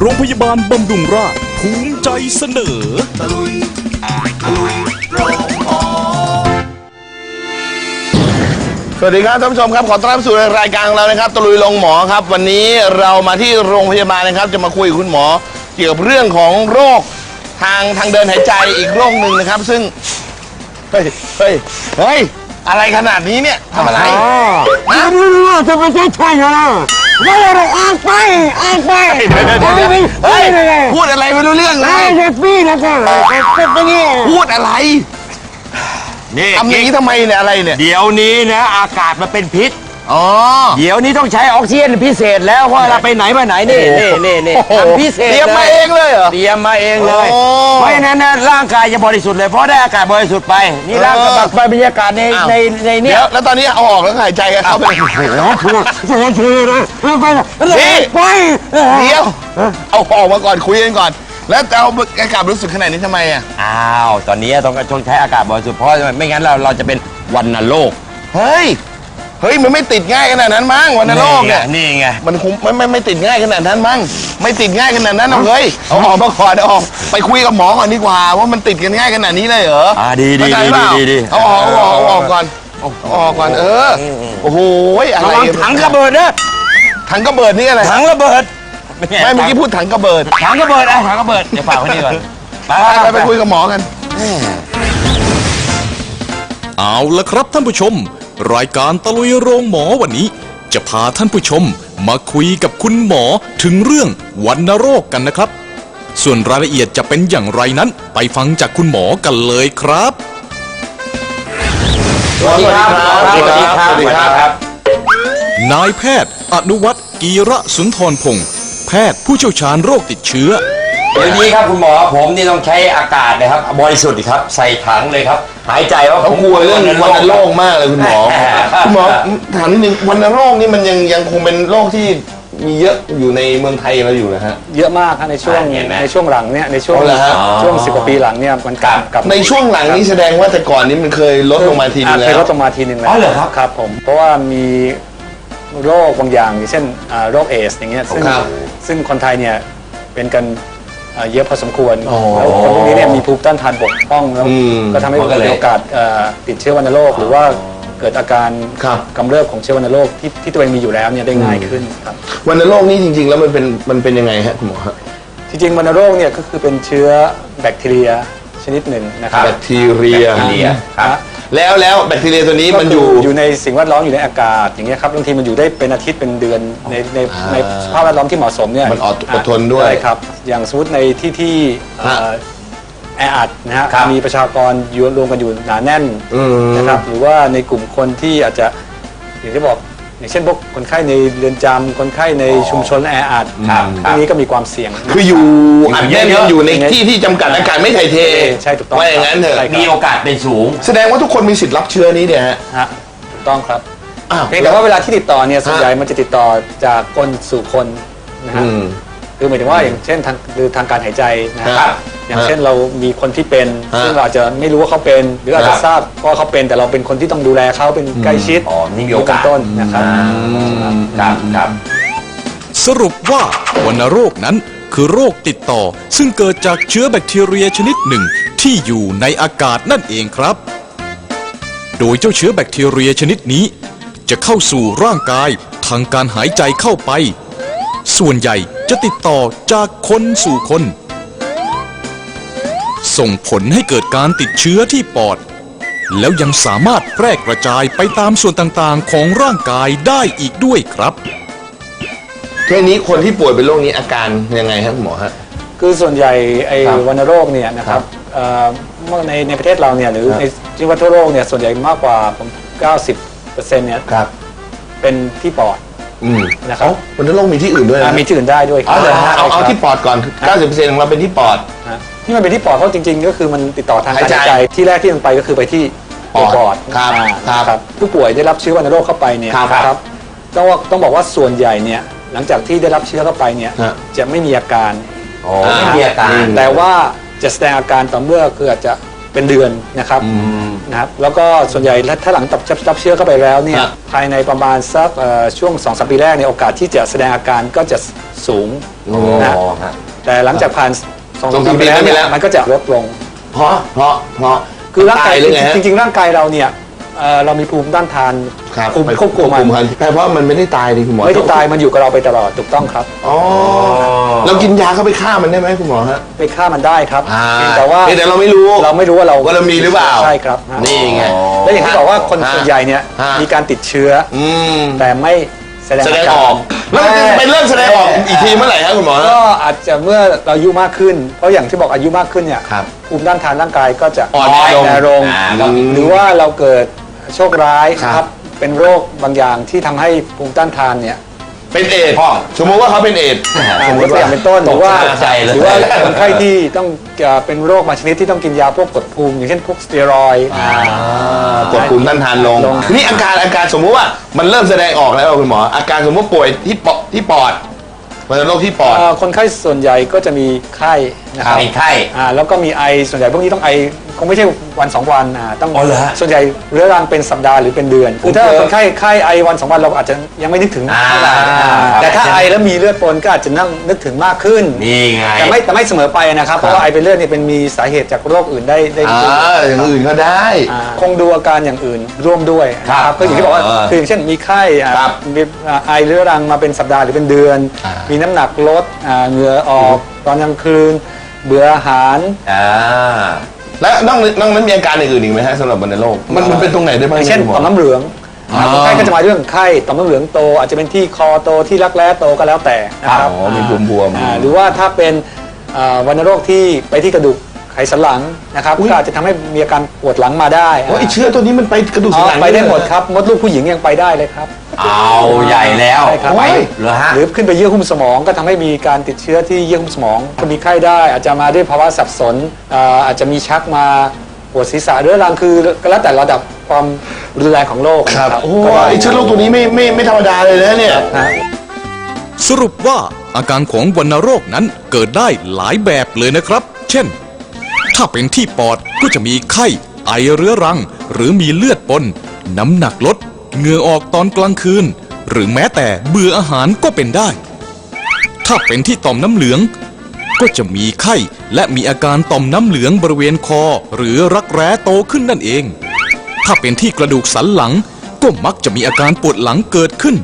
โรงพยาบาลบำรุงราษฎร์ภูมิใจเสนอสวัสดีครับท่านผู้ชมครับขอต้อนรับสู่รายการของเรานะครับตะลุยลงหมอครับ วันนี้เรามาที่โรงพยาบาลนะครับ จะมาคุยกับคุณหมอ เกี่ยวกับเรื่องของโรคทางทางเดินหายใจอีกโรคหนึ่งนะครับ ซึ่งเฮ้ยเฮ้ยเฮ้ย อะไรขนาดนี้เนี่ยทำอะไร ไม่รู้ว่าจะไม่ใช่ใช่เหรอไม่อะไรออกไปออกไปเดี๋ยวเดี๋ยวเดี๋ยวเดี๋ยวเฮ้ยพูดอะไรไม่รู้เรื่องเลไอ้ยเด็กพี่นะก็เป็นไปนี่พูดอะไรนี่ทำอย่างนี้ทำไมเนี่ยอะไรเนี่ย เดี๋ยวนี้นะ อากาศมันเป็นพิษ อ๋อ เดี๋ยวนี้ต้องใช้ออกซิเจนพิเศษแล้วเพราะเราไปไหนมาไหนนี่นี่นี่นี่โอ้โหทำพิเศษเตรียมมาเองเลยเหรอ เตรียมมาเองเลย โอ้ เพราะฉะนั้นนะร่างกายจะบริสุทธิ์เลยเพราะได้อากาศบริสุทธิ์ไป นี่ร่างกายเออไปบรรยากาศในอ้าว ในในเนี่เดี๋ยยวแล้วตอนนี้เอาออกแล้วก็หายใจกันเข้าไปแล้วคือจะเชื่อนะไปพี่ไปเดี๋ยว เอาออกมาก่อนคุยกันก่อน แล้วจะเอาอากาศรู้สึกขนาดนี้ทำไมอะอ้าว ตอนนี้ต้องต้องใช้อากาศบริสุทธิ์เพราะไม่งั้นเราเราจะเป็นวันโรค เฮ้ย เฮ้ยมันไม่ติดง่ายขนาดนั้นมั้งวันโรคเนี่ยนี่ไงมันคงไม่ไม่ไม่ติดง่ายขนาดนั้นมั้งไม่ติดง่ายขนาดนั้นหรอกเฮ้ยเอาออกมาก่อนเอาออกไปคุยกับหมอก่อนดีกว่า ว่ามันติดกันง่ายขนาดนี้เลยเหรออ่าดีดีเข้าใจดีเปล่าดีดีเอาออกเอาออกเอาออกก่อนเอาออกก่อนเออโอ้โหอะไรระวังถังระเบิดนะถังกระเบิดนี่อะไรถังระเบิดไม่เมื่อกี้พูดถังกระเบิดถังระเบิดอะถังระเบิดเดี๋ยวฝากไว้นี่ก่อนไปไปไปคุยกับหมอกันเอาละครับท่านผู้ชม รายการตะลุยโรงหมอวันนี้ จะพาท่านผู้ชมมาคุยกับคุณหมอถึงเรื่องวัณโรคกันนะครับ ส่วนรายละเอียดจะเป็นอย่างไรนั้น ไปฟังจากคุณหมอกันเลยครับ สวัสดีครับสวัสดีครับสวัสดีครับ นายแพทย์ อนุวัฒน์กีระสุนทรพงศ์แพทย์ผู้เชี่ยวชาญโรคติดเชื้อ เดี๋ยวนี้ครับคุณหมอผมนี่ต้องใช้อากาศนะครับบริสุทธิ์ครับใส่ถังเลยครับ หายใจว่าเขากลัวเรื่องวัณโรคมากเลยคุณหมอ คุณหมอถามนิดนึงวัณโรคนี่มันยังยังคงเป็นโรคที่มีเยอะอยู่ในเมืองไทยเราอยู่นะฮะ เยอะมากครับในช่วงในช่วงหลังเนี่ยในช่วงเอาเหรอฮะ ช่วงสิบกว่าปีหลังเนี่ยมันกลับกลับในช่วงหลังนี้แสดงว่าแต่ก่อนนี้มันเคยลดลงมาทีนึงอ่แล้เคยว ลดลงมาทีนึงแล้วอ๋อเหรอครับ ครับผมเพราะว่ามีโรคบางอย่างอย่างเช่นอ่าโรคเอสอย่างเงี้ยซึ่งครับ ซึ่งคนไทยเนี่ยเป็นกัน อ่าเยอะพอสมควรอ๋อแล้วคนพวกนี้เนี่ยมีภูมิต้านทานบกพร่องแล้วอืมก็ทำให้มันก็เกิดเลยโอกาสเอ่อติดเชื้อวัณโรคหรือว่าเกิดอาการครับกำเริบของเชื้อวัณโรคที่ที่ตัวเองมีอยู่แล้วเนี่ยได้ง่ายขึ้นครับ วัณโรคนี่จริง ๆ แล้วมันเป็นมันเป็นยังไงฮะคุณหมอฮะ จริงๆวัณโรคเนี่ยก็คือเป็นเชื้อแบคทีเรีย ชนิดหนึ่งนะครับแบคทีเรียแบคทีเรียครับนะแล้วแล้วแบคทีเรียตัวนี้มันอยู่ ก็คือยู่ในสิ่งแวดล้อมอยู่ในอากาศอย่างเงี้ยครับบางทีมันอยู่ได้เป็นอาทิตย์เป็นเดือนในในอ่าในสภาพแวดล้อมที่เหมาะสมเนี่ยมันอดอดทนด้วยใช่ครับ อย่างสมมติในที่ที่เอ่อฮะแออัดนะฮะครับมีประชากรอยู่รวมกันอยู่หนาแน่นอืมนะครับหรือว่าในกลุ่มคนที่อาจจะอย่างที่บอก อย่างเช่นพวกคนไข้ในเรือนจำคนไข้ในชุมชนแออัดครับพวกนี้ก็มีความเสี่ยง คืออยู่อัดแน่นเยอะๆอยู่ในที่ที่จำกัดอากาศไม่ถ่ายเทใช่ถูกต้องว่าอย่างนั้นเถอะ ใช่ครับ มีโอกาสเป็นสูง แสดงว่าทุกคนมีสิทธิ์รับเชื้อนี้เนี่ยฮะฮะถูกต้องครับอ้าว เพียงแต่ว่าเวลาที่ติดต่อเนี่ยส่วนฮะใหญ่มันจะติดต่อจากคนสู่คนนะฮะอืมคือหมายถึงว่าอย่างเช่นทางคือทางการหายใจนะคครัรับบ อย่างเช่นเรามีคนที่เป็น ฮะ ซึ่งเราอาจจะไม่รู้ว่าเขาเป็น หรืออาจครัจะบทราบว่าเขาเป็นแต่เราเป็นคนที่ต้องดูแลเขาเป็นใกล้ชิดอ๋อนี่มีโอกาสเป็นต้นนะครับ ครับครับ สรุปว่าวัณโรคนั้นคือโรคติดต่อ ซึ่งเกิดจากเชื้อแบคทีเรียชนิดหนึ่งที่อยู่ในอากาศนั่นเองครับ โดยเจ้าเชื้อแบคทีเรียชนิดนี้ จะเข้าสู่ร่างกายทางการหายใจเข้าไป ส่วนใหญ่จะติดต่อจากคนสู่คน ส่งผลให้เกิดการติดเชื้อที่ปอด แล้วยังสามารถแพร่กระจายไปตามส่วนต่างๆ ของร่างกายได้อีกด้วยครับแค่นี้คนที่ป่วยเป็นโรคนี้อาการยังไงครับคุณหมอฮะ คือส่วนใหญ่ไอ้ครับวัณโรคเนี่ยนะครับเอ่อเมื่อในในประเทศเราเนี่ยหรือครับ ในจริงๆวัณโรคเนี่ยส่วนใหญ่มากกว่าผม90เปอร์เซ็นต์เนี่ยครับ เป็นที่ปอด อืมนะครับวัณโรคมีที่อื่นด้วยอ่านะมีที่อื่นได้ด้วยคเอารับเลยฮะเอาเอาใช่ครับที่ปอดก่อน 90%ของเราเป็นที่ปอด ฮะ ที่มันเป็นที่ปอดเพราะจริง ๆ ก็คือมันติดต่อทางการหายใจหายใจที่แรกที่มันไปก็คือไปที่ตัวปปออดดครับอ่าครับผู้ป่วยได้รับเชื้อวัณโรคเข้าไปเนี่ยครับนะครับ ต้องว่าต้องบอกว่าส่วนใหญ่เนี่ยหลังจากที่ได้รับเชื้อเข้าไปเนี่ยฮะ จะไม่มีอาการอ๋อไม่มีอาการ แต่ว่าจะแสดงอาการต่อเมื่อคืออาจจะเป็นเดือนนะครับนะครับแล้วก็ส่วนใหญ่ถ้าหลังตับรับเชื้อเข้าไปแล้วเนี่ยครับ ภายในประมาณสักเอ่อช่วง2อสปีแรกในยโอกาสที่จะแสดงอาการก็จะสูงนะอ๋อฮะ แต่หลังจากผ่าน สองสองสามสามปีแล้วปีเนี่ยแล้วมันก็จะลดลง เพราะเพราะเพราะคือร่างกายตหรือไงฮะ จริงๆ ร่างกายเราเนี่ยเอ่อเรามีภูมิต้านทานครับภูมิควบคุมมันมัน แต่เพราะมันไม่ได้ตายดิคุณหมอไม่ได้ตายมันอยู่กับเราไปตลอดถูกต้องครับ อ๋อเรากินยาเข้าไปฆ่ามันได้ไหมคุณหมอฮะ ไปฆ่ามันได้ครับอ่าเพียงแต่ว่าเพียงแต่เราไม่รู้เราไม่รู้ว่าเราว่าเรามีหรือเปล่าใช่ครับฮะนี่ไงและอย่างที่บอกว่าคนฮะส่วนใหญ่เนี่ยฮะ มีการติดเชื้อ อืม แต่ไม่แสดงแสดอางกาอรอก แล้วมันจะเป็นเรื่องแสดงออกอีกทีเมื่อไหร่ครับคุณหมอฮะ ก็อาจจะเมื่อเราอายุมากขึ้น เพราะอย่างที่บอกอายุมากขึ้นเนี่ยครับภูมิต้านทานร่างกายก็จะอ่อนแอลงแอลงอ่าครับ หรือว่าเราเกิดโชคร้ายครับนะครับ เป็นโรคบางอย่างที่ทำให้ภูมิต้านทานเนี่ย เป็นเอดส์พ่องสมมติว่าเขาเป็นเอดส์อ่าสมมยกติตัวว่าอย่างเป็นต้นหรือว่าตกใจเลย หรือว่าคนไข้ที่ต้องเอ่อเป็นโรคบางชนิดที่ต้องกินยาพวกกดภูมิอย่างเช่นพวกสเตียรอยด์ กดภูมิต้านทานลง ลง นี่อาการอาการสมมุติว่ามันเริ่มแสดงออกแล้วคุณหมอ อาการสมมติป่วยที่ปอดที่ปอดมันเป็นโรคที่ปอด เอ่อคนไข้ส่วนใหญ่ก็จะมีไข้ นะครับมีไข้อ่าแล้วก็มีไอส่วนใหญ่พวกนี้ต้องไอคงไม่ใช่วันสองวันอ่าต้องอ๋อเหรอฮะส่วนใหญ่เรื้อรังเป็นสัปดาห์หรือเป็นเดือนคือถ้าเจอ คนไข้ไข้ไอวันสองวันเราอาจจะยังไม่นึกถึงอ่าเท่าไหร่อ่าครับแต่ถ้าไอแล้วมีเลือดปนก็อาจจะนั่งนึกถึงมากขึ้น นี่ไง แต่ไม่แต่ไม่เสมอไปนะครับ เพราะว่าไอเป็นเลือดเนี่ยเป็นมีสาเหตุจากโรคอื่นได้ได้อ่าอย่างอื่นก็ได้ อ่าคงดูอาการอย่างอื่นร่วมด้วยนะคครัรับบก็อย่างที่บอกว่าอ่าคืออย่างเช่นมีไข้อ่าครับมีอ่าไอเรื้อรังมาเป็นสัปดาห์หรือเป็นเดือน อ่ามีมีน้ำหนักลดอ่าเหงื่อออก ตอนกลางคืน เบื่ออาหาร อ่าแล้วนอกนอกนั้นมีอาการอื่นอีกไหมฮะสำหรับวัณโรคมันมันเป็นตรงไหนได้บ้างอย่างเช่นคุณหมต่อมน้ำเหลืองอ่า คนไข้ก็จะมาเรื่องไข้ต่อมน้ำเหลืองโต อาจจะเป็นที่คอโตที่รักแร้โตก็แล้วแต่นะครับอ๋อมีบวมๆ อ่าหรือว่าถ้าเป็นอ่าวัณโรคที่ไปที่กระดูก ไขสันหลังนะครับอุ๊ย ก็อาจจะทำให้มีอาการปวดหลังมาได้โอ้ไอเชื้อตัวนี้มันไปกระดูกอ๋สันอหลังไปได้หมดเลยครับ มดลูกผู้หญิงยังไปได้เลยครับ เอาใหญ่แล้วใช่ครับ ไปเหรอฮะ หรือขึ้นไปเยื่อหุ้มสมองก็ทำให้มีการติดเชื้อที่เยื่อหุ้มสมองคนมีไข้ได้ อาจจะมาด้วยภาวะสับสนอ่าอาจจะมีชักมาปวดศีรษะเรื้อรังคือก็แล้วแต่ระดับความรุนแรงของโรคครับนะโอ้ก็ได้ ไอเชื้อโรคตัวนี้ไม่ไม่ไม่ธรรมดาเลยนะเนี่ยนะสรุปว่าอาการของวัณโรคนั้นเกิดได้หลายแบบเลยนะครับ เช่น ถ้าเป็นที่ปอดก็จะมีไข้ ไอเรื้อรัง หรือมีเลือดปน น้ำหนักลด เหงื่อออกตอนกลางคืน หรือแม้แต่เบื่ออาหารก็เป็นได้ ถ้าเป็นที่ต่อมน้ำเหลือง ก็จะมีไข้และมีอาการต่อมน้ำเหลืองบริเวณคอ หรือรักแร้โตขึ้นนั่นเอง ถ้าเป็นที่กระดูกสันหลังก็มักจะมีอาการปวดหลังเกิดขึ้น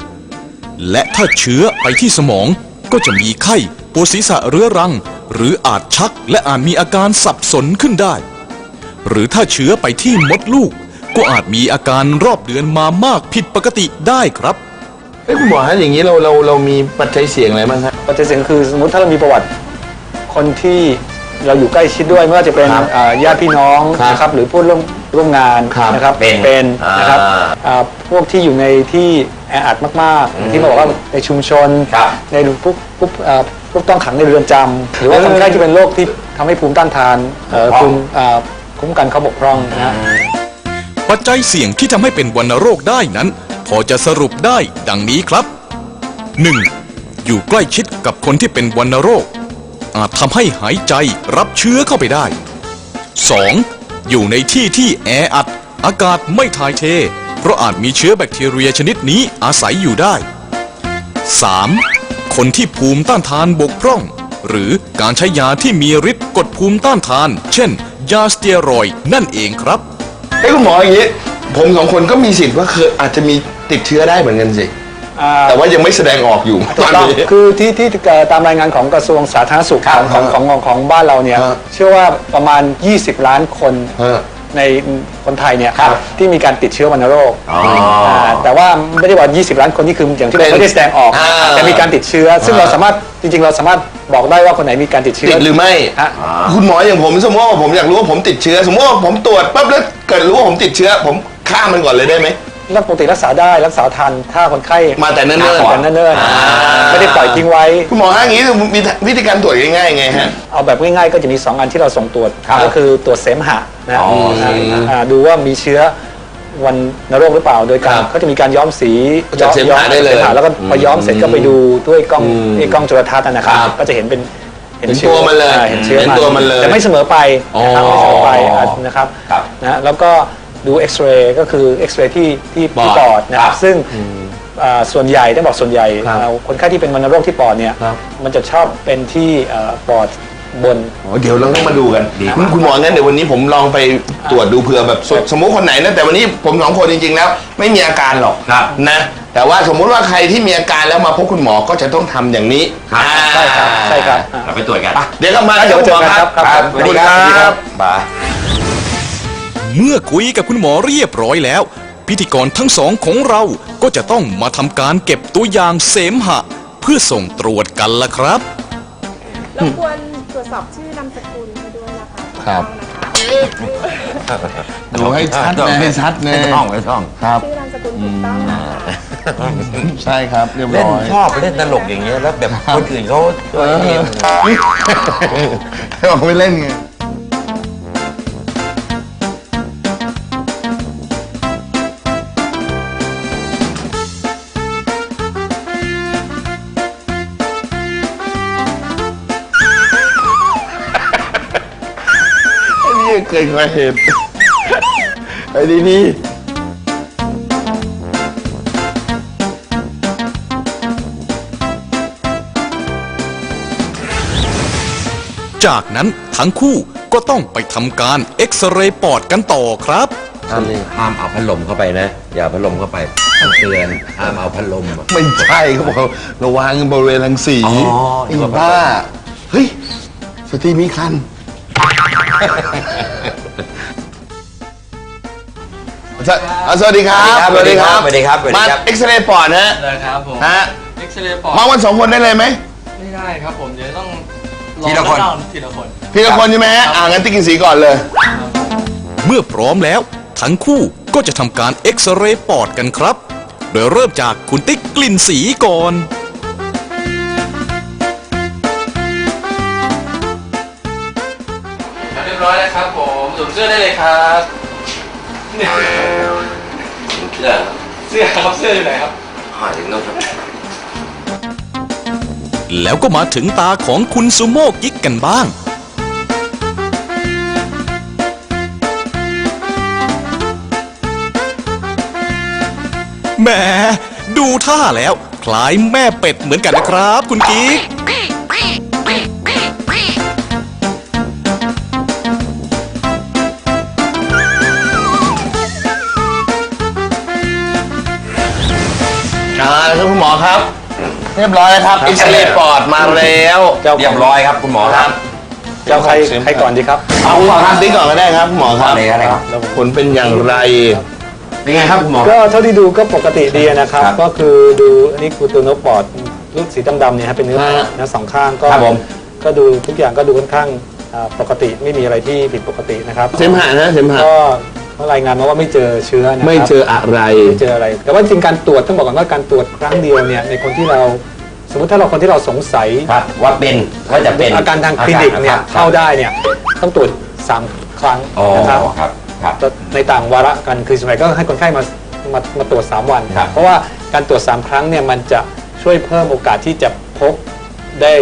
และถ้าเชื้อไปที่สมองก็จะมีไข้ปวดศีรษะเรื้อรัง หรืออาจชักและอาจมีอาการสับสนขึ้นได้ หรือถ้าเชื้อไปที่มดลูก ก็อาจมีอาการรอบเดือนมามากผิดปกติได้ครับเอ้ยคุณหมอฮะอย่างนี้เราเราเรามีปัจจัยเสี่ยงอะไรบ้างครับปัจจัยเสี่ยงคือสมมติถ้าเรามีประวัติคนที่เราอยู่ใกล้ชิดด้วยไม่ว่าจะเป็นครับอ่าญาติพี่น้องครับนะครับหรือผู้ร่วมร่วมงานครับนะครับเป็นเป็นอ่านนะครับอ่าพวกที่อยู่ในที่แออัดมากๆที่บอกว่าในชุมชนครับในพวกพวกอ่า พวกต้องขังในเรือนจำหรือว่าคนไข้ที่เป็นโรคที่ทำให้ภูมิต้านทานเอ่อบกพร่องภูมิอ่าคุ้มกันเขาบกพร่องนะฮะ ปัจจัยเสี่ยงที่ทำให้เป็นวัณโรคได้นั้น พอจะสรุปได้ดังนี้ครับ 1. อยู่ใกล้ชิดกับคนที่เป็นวัณโรค อาจทำให้หายใจรับเชื้อเข้าไปได้ 2. อยู่ในที่ที่แออัด อากาศไม่ถ่ายเท เพราะอาจมีเชื้อแบคทีเรียชนิดนี้อาศัยอยู่ได้ 3. คนที่ภูมิต้านทานบกพร่อง หรือการใช้ยาที่มีฤทธิ์กดภูมิต้านทาน เช่น ยาสเตียรอยด์นั่นเองครับเอ้ยคุณหมออย่างนี้ผมสองคนก็มีสิทธิ์ว่าเคยอาจจะมีติดเชื้อได้เหมือนกันสิ อ่า แต่ว่ายังไม่แสดงออกอยู่ถูตกอนต้องนี้ คือที่ที่เอ่อตามรายงานของกระทรวงสาธารณสุขของของของของของบ้านเราเนี่ย ฮะเชื่อว่าประมาณ 20 ล้านคนฮะ ในคนไทยเนี่ยครับที่มีการติดเชื้อวัณโรคอ๋ออ่าแต่ว่าไม่ได้ว่า 20 ล้านคนนี่คืออย่างที่บอกเป็นไม่ได้แสดงออกอ่าแต่มีการติดเชื้อ ซึ่งอ่า เราสามารถจริง ๆ เราสามารถบอกได้ว่าคนไหนมีการติดเชื้อติดหรือไม่ฮะ คุณหมออย่างผมสมมติว่าผมอยากรู้ว่าผมติดเชื้อ สมมติว่าผมตรวจปั๊บแล้วเกิดรู้ว่าผมติดเชื้อ ผมฆ่ามันก่อนเลยได้ไหม รักปกติรักษาได้รักษาทันถ้าคนไข้มาแต่เนิ่นๆมาแต่เนิ่นๆไม่ได้ปล่อยทิ้งไว้ คุณหมอฮะอย่างนี้มีวิธีการตรวจง่ายๆไงฮะ เอาแบบง่ายๆก็จะมี 2 อันที่เราส่งตรวจครับก็คือตรวจเสมหะนะอ๋ออ่าอ่าดูว่ามีเชื้อวันนโรคหรือเปล่าโดยการครับเขาจะมีการย้อมสีจากเสมหะย้อมได้เลยสมหะแล้วก็พอย้อมเสร็จก็ไปดูด้วยกล้องอืมไอ้กล้องจุลทรรศน์นะครับครับก็จะเห็นเป็นเห็นตัวมันเลยอ่าเห็นเชื้อเห็นตัวมันเลยแต่ไม่เสมอไปนะครับอ๋อไม่เสมอไปอะนะครับครับ นะแล้วก็ ดูเอ็กซเรย์ก็คือเอ็กซเรย์ที่ที่ปอดที่ปอดนะคครัรับบซึ่งอ่าส่วนใหญ่ต้องบอกส่วนใหญ่ครับอ่าคนไข้ที่เป็นวัณโรคที่ปอดเนี่ยครับ มันจะชอบเป็นที่อ่าปอดบน อ๋อเดี๋ยวเราต้องมาดูกันคุณคุณหมองั้นเดี๋ยววันนี้ผมลองไปตรวจดูเผื่อแบบสมสมมติคนไหนนะแต่วันนี้ผมสองคนจริงๆแล้ว ไม่มีอาการหรอกครับนะแต่ว่าสมมุติว่าใครที่มีอาการแล้วมาพบคุณหมอก็จะต้องทำอย่างนี้ครับ อ่าใช่ครับใช่ครับอ่าเราไปตรวจกันเดี๋ยวกลับมาเดี๋ยวเจอกันครับครับ สวัสดีครับขอบคุณครับบาย เมื่อคุยกับคุณหมอเรียบร้อยแล้ว พิธีกรทั้งสองของเราก็จะต้องมาทำการเก็บตัวอย่างเสมหะ เพื่อส่งตรวจกันละครับ รบกวนตรวจสอบชื่อนามสกุลให้ด้วยนะคะครับถูกต้องนะคะดูให้ชัดนะให้ชัดนะไม่ต้องไม่ต้องครับ ชื่อนามสกุลถูกต้องนะคะ ใช่ครับเรียบเล่นร้อย ชอบเล่นตลกอย่างเงี้ยแล้วแบบคนอื่นเขาตัวนี้ให้ออกไปเล่นไง ไอ้นี่เคยเคยเห็นไอ้นี่นี่จากนั้นทั้งคู่ก็ต้องไปทำการเอ็กซเรย์ปอดกันต่อครับ ห้ามห้ามเอาพัดลมเข้าไปนะ อย่าเอาพัดลมเข้าไปต้องเตือนห้ามเอาพัดลมอะ ไม่ใช่เขาบอกระวังบริเวณรังสีอ๋อ ไอ้บ้า เฮ้ย สตรีมีคัน สวอะสวัสดีครับ สวัสดีครับสวัสดีครับสวัสดีมาครับ เอ็กซเรย์ปอดนะฮะได้ครับผมฮะเอ็กซเรย์ปอดมาวันสองคนได้เลยไหมไม่ได้ครับผมเดี๋ยวต้องทีละคนลองทีละคน พี่ละคนใช่ไหมฮะอ่างั้นติ๊กกินสีก่อนเลย เมื่อพร้อมแล้ว ทั้งคู่ก็จะทำการเอ็กซเรย์ปอดกันครับ โดยเริ่มจากคุณติ๊กกลิ่นสีก่อน รียบร้อยแล้วครับผมสวมเสื้อได้เลยครับเนี่ยเสื้อครับเสื้ออยู่ไหนครับแล้วก็มาถึงตาของคุณซูโม่กิ๊กกันบ้าง แหมดูท่าแล้ว คล้ายแม่เป็ดเหมือนกันนะครับคุณกิ๊ก คุณหมอครับ เรียบร้อยแล้วครับเอ็กซเรย์ปอดมาแล้วเจ้า เรียบร้อยครับคุณหมอครับเจ้าใครใครก่อนดีครับ เอาคุณหมอครับติ๊กก่อนก็ได้ครับคุณหมอครับอะไรอะไรครับผลเป็นอย่างไรเป็นไงครับคุณหมอ ก็เท่าที่ดูก็ปกติดีนะครับครับก็คือดูอันนี้คือตัวเนื้อปอดรูปสีดำๆเนี่ยครับเป็นเนื้อฮะเนื้อสองข้างก็ครับผมก็ดูทุกอย่างก็ดูค่อนข้างอ่าปกติไม่มีอะไรที่ผิดปกตินะครับ เสมหะนะเสมหะก็ ก็รายงานมาว่าไม่เจอเชื้อนะครับไม่เจออะไร ไม่เจออะไร แต่ว่าจริงๆการตรวจต้องบอกก่อนว่าการตรวจครั้งเดียวเนี่ยในคนที่เราสมมติถ้าเราคนที่เราสงสัย ครับว่าเป็นว่าจะเป็นอาการทางคลินิกเนี่ยครับเข้าได้เนี่ย ต้องตรวจสามครั้งอ๋อนะครับครับครับ ในต่างวาระกันคือส่วนใหญ่ก็ให้คนไข้มามามาตรวจ 3 วัน ครับ เพราะว่าการตรวจ 3 ครั้งเนี่ย มันจะช่วยเพิ่มโอกาสที่จะพบได้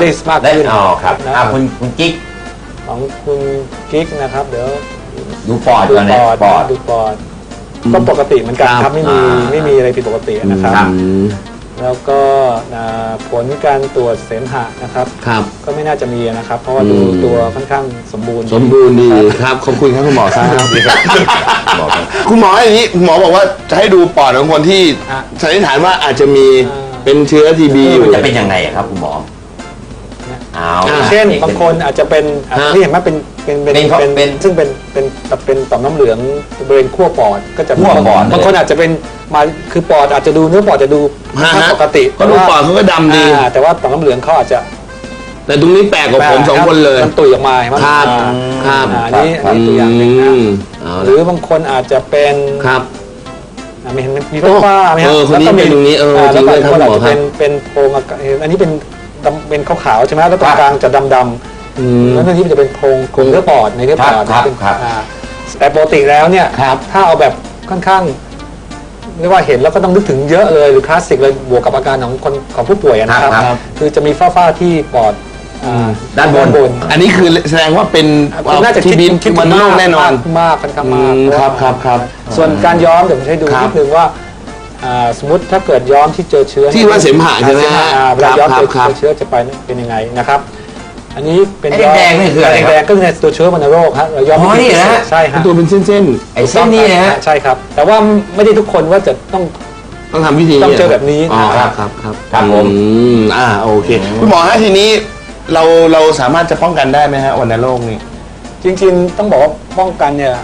ได้มากได้ขึ้นอ๋อครับนะอ่าคุณคุณกิ๊กของคุณกิ๊กนะครับ เดี๋ยว ดูปอดดูก่อนปนะอดปอด ดูปอดก็ปกติเหมือนกันคครัรับบไม่มีอ่า ไม่มีอะไรผิดปกตินะครับ ครับ แล้วก็อ่าผลการตรวจเสมหะนะครับ ครับ ก็ไม่น่าจะมีนะครับ เพราะว่าดูอืม ตัวค่อนข้างสมบูรณ์ สมบูรณ์ดีครับขอบคุณครับคุณหมอครับบอกครับคุณหมออย่างนี้คุณหมอบอกว่าจะให้ดูปอดของคนที่อะสันนิษฐานว่าอาจจะมีอ่า เป็นเชื้อทีบีอยู่ มันจะเป็นยังไงอะครับคุณหมอ เอาอ่าเช่นบางคนอาจจะเป็นอะฮะที่เห็นไหมเป็นเป็นเป็นเป็นเขาเป็นซึ่งเป็นเป็นเป็นต่อมน้ำเหลืองบริเวณขั้วปอดก็จะขั้วปอด บางคนอาจจะเป็นมาคือปอดอาจจะดูเนื้อปอดจะดูฮะค่อนข้างฮะปกติก็ดูปอดเขาก็ดำดี อ่าแต่ว่าต่อมน้ำเหลืองเขาอาจจะ แต่ตรงนี้แปลกกว่าผมสองคนเลย มันตุยออกมาเห็นไหมครับอ่าครับอ่าอันนี้อันนี้ตัวอย่างหนึ่งนะอืมเอาหละรือบางคนอาจจะเป็นครับ อะมีเห็นมันมีฝ้าๆไหมฮะเออคนนี้แล้วก็มีเป็นอย่างนี้เอออ่าจริงด้วยครับแล้วก็หมอครับเป็นเป็นโพรงอากาศอันนี้เป็นดำ เป็นขาวๆใช่ไหมแล้วตรงกลางจะดำๆอืมแล้วนี่มันจะเป็นโพรงโครงเนื้อปอดในเนื้อปอดครับเป็นครับ อ่าแต่ปกติแล้วเนี่ยครับ ถ้าเอาแบบค่อนข้างเรียกว่าเห็นแล้วก็ต้องนึกถึงเยอะเลยหรือคลาสสิกเลยบวกกับอาการของคนของผู้ป่วยอะนะครับ ครับ คือจะมีฝ้าๆที่ปอดอ่า ด้านบนบน อันนี้คือแสดงว่าเป็นคุณน่าจะที่คิดบินคิดวันโลกแน่นอน มากมากค่อนข้างอืมากมครับครับครับส่วนการย้อมเดี๋ยวผมจะให้ดูครับนิดนึงว่า อ่าสมมติถ้าเกิดย้อมที่เจอเชื้อที่ว่าเสมหะใช่ไหมฮะอ่าเวลาย้อมครับเจอครับ เจอเชื้อจะไปเป็นยังไงนะครับ อันนี้เป็นไอ้แดงๆนี่คืออะไรครับแดงๆก็คือในตัวเชื้อวัณโรคฮะเราย้อมอ๋อไม่นี่ผิดนะฮะ ใช่ฮะตัวเป็นเส้นไอ้เส้นนี้นะฮะ ใช่ครับ แต่ว่าไม่ได้ทุกคนว่าจะต้อง ๆต้องทำพิธีต้องเจอแบบนี้อ๋อนะครับครับครับครับผม อืมอ่าโอเคคุณหมอฮะทีนี้เราเราสามารถจะป้องกันได้ไหมฮะวันโรคนี้จริงๆ ต้องบอกว่าป้องกันเนี่ย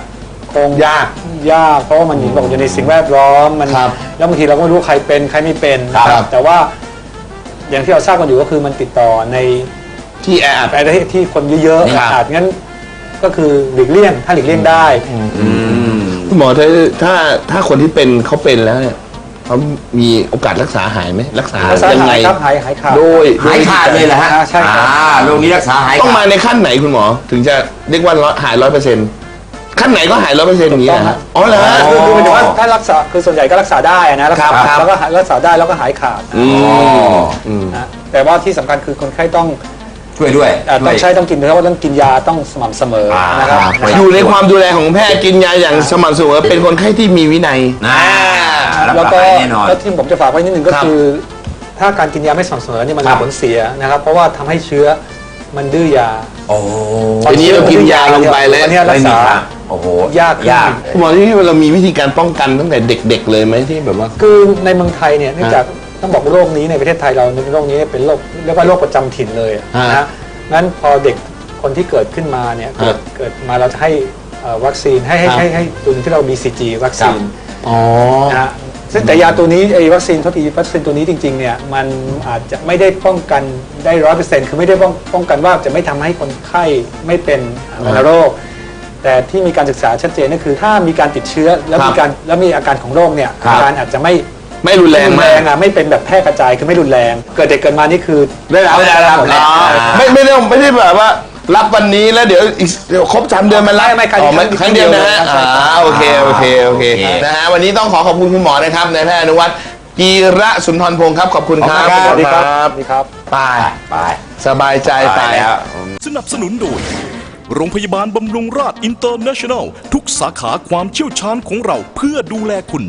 คงยากยาก เพราะว่ามันบอกอยู่ในสิ่งแวดล้อมมันครับแล้วบางทีเราก็ไม่รู้ใครเป็นใครไม่เป็นครับ นะครับแต่ว่าอย่างที่เราทราบกันอยู่ก็คือมันติดต่อในที่แออัด ประเทศที่คนเยอะครับๆอาจงั้นก็คือหลีกเลี่ยงถ้าหลีกเลี่ยงได้คุณหมอถ้าถ้าถ้าคนที่เป็นเขาเป็นแล้วเนี่ยเขามีโอกาสรักษาหายไหมรักษารักษายังไงหายครับหายหายขาด โดยหายขาดเลยเหรอฮะอ่าใช่ครับ อ่าโรคนี้รักษาหายต้องขามาดในขั้นไหนคุณหมอ ถึงจะเรียกว่าร้อยหายร้อยเปอร์เซ็นต์ ขั้นไหนก็หายร้อยเปอร์เซ็นต์อย่างนี้นะฮะอ๋อเหรอฮะ คือคือหมายถึงว่าถ้ารักษาคือส่วนใหญ่ก็รักษาได้นะรักษาครับครับ แล้วก็หายรักษาได้แล้วก็หายขาดอืมนะแต่ว่าที่สำคัญคือคนไข้ต้องช่วยด้วยเอ่อต้องใช้ต้องกินเพราะว่าต้องกินยาต้องสม่ำเสมอนะครับอ่าอยู่ในความดูแลของแพทย์กินยาอย่างสม่ำเสมอเป็นคนไข้ที่มีวินัยอ่ารับแล้วประก็กันแน่นอน แล้วที่ผมจะฝากไว้นิดนึงก็ครับคือ ถ้าการกินยาไม่สม่ำเสมอนี่มันครัมีบผลเสียนะครับ เพราะว่าทำให้เชื้อมันดื้อยา โอ้ทีนี้เรากินยาลงไปเลยอันนี้รัไม่กมีษาทางโอ้โหยากขึ้นยาก คุณหมอที่เรามีวิธีการป้องกันตั้งแต่เด็ก ๆ เลยไหมที่แบบว่า คือในเมืองไทยเนี่ยเนื่องจากต้องบอกว่าโรคนี้ในประเทศไทยเราโรคนี้เป็นโรคเรียกว่าโรคประจำถิ่นเลยนะฮะงั้นพอเด็กคนที่เกิดขึ้นมาเนี่ยเกิดฮะเกิดมาเราจะให้เอ่อวัคซีนให้ให้ครับ ให้ให้ตัวหนึงที่เรา BCG วัคซีนอ๋อ นะฮะ ซึ่งแต่ยาตัวนี้ไอ้วัคซีนททีวัคซีนตัวนี้จริงๆเนี่ยมันอาจจะไม่ได้ป้องกันได้ร้อยเปอร์เซ็นต์คือไม่ได้ป้องป้องกันว่าจะไม่ทำให้คนไข้ไม่เป็นวัณโรค แต่ที่มีการศึกษาชัดเจนก็คือ ถ้ามีการติดเชื้อแล้วครับมีการแล้วมีอาการของโรคเนี่ยครับ อาการอาจจะไม่ไม่รุนแรงรุนมาแรกงอะไม่เป็นแบบแพร่กระจายคือไม่รุนแรง เกิดเด็กเกิดมานี่คือ ได้รับได้รับอ๋อได้รับไม่ไม่ได้ไม่ได้แบบว่า รับวันนี้แล้วเดี๋ยวอีกเดี๋ยวครบสามเดือนมันรับไม่ไม่ครั้งอ๋อครั้งครั้งเดียวนะฮะครั้งเดียวอ่าโอเคโอเคโอเคโอเคนะฮะวันนี้ต้องขอขอบคุณคุณหมอนะครับนายแพทย์อนุวัฒน์กีระสุนทรพงศ์ครับขอบคุณครับสวัสดีครับสวัสดีครับ ไปไปสบายใจไปแล้ว สนับสนุนโดย โรงพยาบาลบำรุงราษอินเตอร์เนชั่นแนล ทุกสาขาความเชี่ยวชาญของเราเพื่อดูแลคุณ